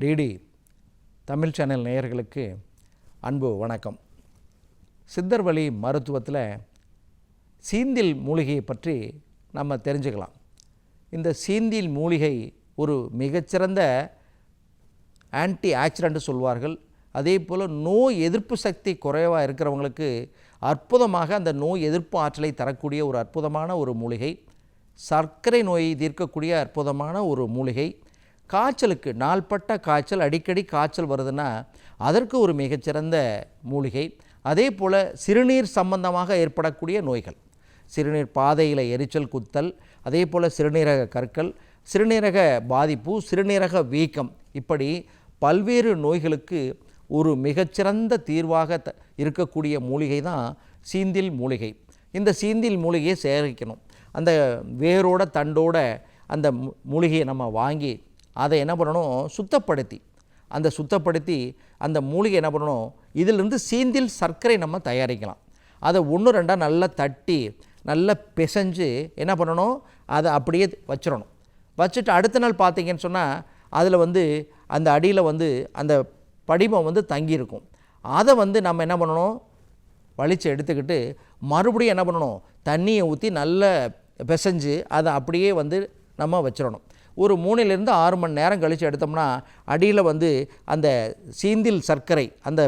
DD Tamil channel நேயர்களுக்கு அன்பு வணக்கம். சித்தர் வழி மருத்துவத்தில் சீந்தில் மூலிகையை பற்றி நம்ம தெரிஞ்சுக்கலாம். இந்த சீந்தில் மூலிகை ஒரு மிகச்சிறந்த ஆன்டி ஆக்சிடென்ட் சொல்வார்கள். அதே போல் நோய் எதிர்ப்பு சக்தி குறைவாக இருக்கிறவங்களுக்கு அற்புதமாக அந்த நோய் எதிர்ப்பு ஆற்றலை தரக்கூடிய ஒரு அற்புதமான ஒரு மூலிகை. சர்க்கரை நோயை தீர்க்கக்கூடிய அற்புதமான ஒரு மூலிகை. காய்ச்சலுக்கு நாள்பட்ட காய்ச்சல் அடிக்கடி காய்ச்சல் வருதுன்னா அதற்கு ஒரு மிகச்சிறந்த மூலிகை. அதே போல் சிறுநீர் சம்பந்தமாக ஏற்படக்கூடிய நோய்கள். சிறுநீர் பாதையில் எரிச்சல் குத்தல் அதே போல் சிறுநீரக கற்கள் சிறுநீரக பாதிப்பு சிறுநீரக வீக்கம். இப்படி பல்வேறு நோய்களுக்கு ஒரு மிகச்சிறந்த தீர்வாக த இருக்கக்கூடிய மூலிகை தான் சீந்தில் மூலிகை. இந்த சீந்தில் மூலிகையை சேகரிக்கணும். அந்த வேரோட தண்டோட அந்த மூலிகையை நம்ம வாங்கி அதை என்ன பண்ணணும்? சுத்தப்படுத்தி. அந்த சுத்தப்படுத்தி அந்த மூலிகை என்ன பண்ணணும்? இதிலிருந்து சீந்தில் சர்க்கரை நம்ம தயாரிக்கலாம். அதை ஒன்று ரெண்டாக நல்லா தட்டி நல்லா பிசைஞ்சு என்ன பண்ணணும்? அதை அப்படியே வச்சிடணும். வச்சுட்டு அடுத்த நாள் பார்த்தீங்கன்னு சொன்னால் அதில் வந்து அந்த அடியில் வந்து அந்த படிமம் வந்து தங்கியிருக்கும். அதை வந்து நம்ம என்ன பண்ணணும்? வலிச்சு எடுத்துக்கிட்டு மறுபடியும் என்ன பண்ணணும்? தண்ணியை ஊற்றி நல்லா பிசைஞ்சு அதை அப்படியே வந்து நம்ம வச்சிடணும். ஒரு மூணிலிருந்து ஆறு மணி நேரம் கழித்து எடுத்தோம்னா அடியில் வந்து அந்த சீந்தில் சர்க்கரை அந்த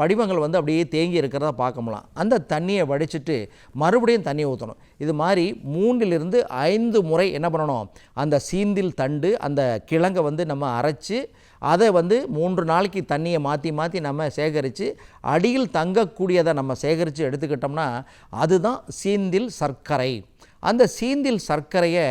படிவங்கள் வந்து அப்படியே தேங்கி இருக்கிறத பார்க்கமுலாம். அந்த தண்ணியை வடிச்சிட்டு மறுபடியும் தண்ணி ஊற்றணும் இது மாதிரி மூன்றிலிருந்து ஐந்து முறை என்ன பண்ணணும்? அந்த சீந்தில் தண்டு அந்த கிழங்கை வந்து நம்ம அரைச்சி அதை வந்து மூன்று நாளைக்கு தண்ணியை மாற்றி மாற்றி நம்ம சேகரித்து அடியில் தங்கக்கூடியதை நம்ம சேகரித்து எடுத்துக்கிட்டோம்னா அதுதான் சீந்தில் சர்க்கரை. அந்த சீந்தில் சர்க்கரையை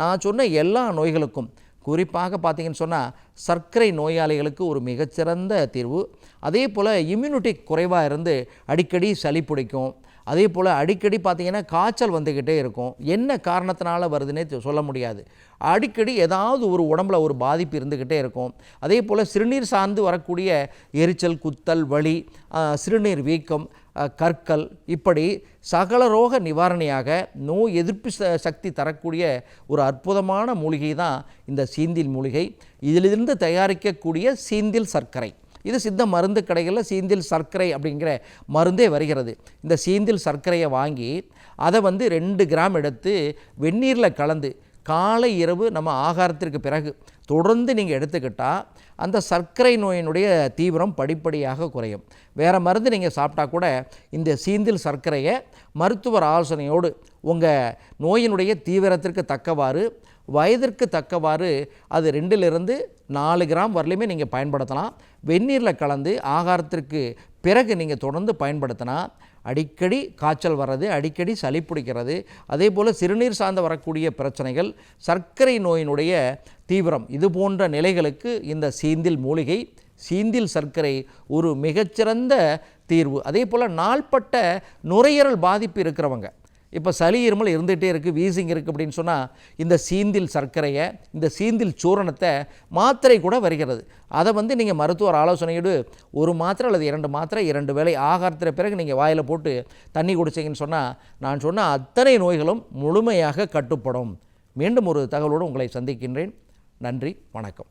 நான் சொன்ன எல்லா நோய்களுக்கும் குறிப்பாக பார்த்தீங்கன்னு சொன்னால் சர்க்கரை நோயாளிகளுக்கு ஒரு மிகச்சிறந்த தீர்வு. அதே போல் இம்யூனிட்டி குறைவாக இருந்து அடிக்கடி சளி பிடிக்கும். அதே போல் அடிக்கடி பார்த்திங்கன்னா காய்ச்சல் வந்துக்கிட்டே இருக்கும். என்ன காரணத்தினால வருதுன்னே சொல்ல முடியாது. அடிக்கடி ஏதாவது ஒரு உடம்புல ஒரு பாதிப்பு இருந்துக்கிட்டே இருக்கும். அதே போல் சிறுநீர் சார்ந்து வரக்கூடிய எரிச்சல் குத்தல் வலி சிறுநீர் வீக்கம் கற்கள் இப்படி சகல ரோக நிவாரணியாக நோய் எதிர்ப்பு ச- சக்தி தரக்கூடிய ஒரு அற்புதமான மூலிகை தான் இந்த சீந்தில் மூலிகை. இதிலிருந்து தயாரிக்கக்கூடிய சீந்தில் சர்க்கரை. இது சித்த மருந்து கடைகளில் சீந்தில் சர்க்கரை அப்படிங்கிற மருந்தே வருகிறது. இந்த சீந்தில் சர்க்கரையை வாங்கி அதை வந்து ரெண்டு கிராம் எடுத்து வெந்நீரில் கலந்து காலை இரவு நம்ம ஆகாரத்திற்கு பிறகு தொடர்ந்து நீங்கள் எடுத்துக்கிட்டால் அந்த சர்க்கரை நோயினுடைய தீவிரம் படிப்படியாக குறையும். வேறு மருந்து நீங்கள் சாப்பிட்டா கூட இந்த சீந்தில் சர்க்கரையை மருத்துவர் ஆலோசனையோடு உங்கள் நோயினுடைய தீவிரத்திற்கு தக்கவாறு வயதிற்கு தக்கவாறு அது ரெண்டிலிருந்து நாலு கிராம் வரலையுமே நீங்கள் பயன்படுத்தலாம். வெந்நீரில் கலந்து ஆகாரத்திற்கு பிறகு நீங்கள் தொடர்ந்து பயன்படுத்தினா அடிக்கடி காய்ச்சல் வர்றது அடிக்கடி சளி பிடிக்கிறது அதே போல் சிறுநீர் சார்ந்து வரக்கூடிய பிரச்சனைகள் சர்க்கரை நோயினுடைய தீவிரம் இது போன்ற நிலைகளுக்கு இந்த சீந்தில் மூலிகை சீந்தில் சர்க்கரை ஒரு மிகச்சிறந்த தீர்வு. அதே போல் நாள்பட்ட நுரையீரல் பாதிப்பு இருக்கிறவங்க இப்போ சளி இருமல் இருந்துகிட்டே இருக்குது வீசிங் இருக்குது அப்படின்னு சொன்னால் இந்த சீந்தில் சர்க்கரையை இந்த சீந்தில் சூரணத்தை மாத்திரை கூட வருகிறது. அதை வந்து நீங்கள் மருத்துவர் ஆலோசனையோடு ஒரு மாத்திரை அல்லது இரண்டு மாத்திரை இரண்டு வேளை ஆகாரத்திற்கு பிறகு நீங்கள் வாயில் போட்டு தண்ணி குடிச்சிங்கன்னு சொன்னால் நான் சொன்ன அத்தனை நோய்களும் முழுமையாக கட்டுப்படும். மீண்டும் ஒரு தகவலோடு உங்களை சந்திக்கின்றேன். நன்றி வணக்கம்.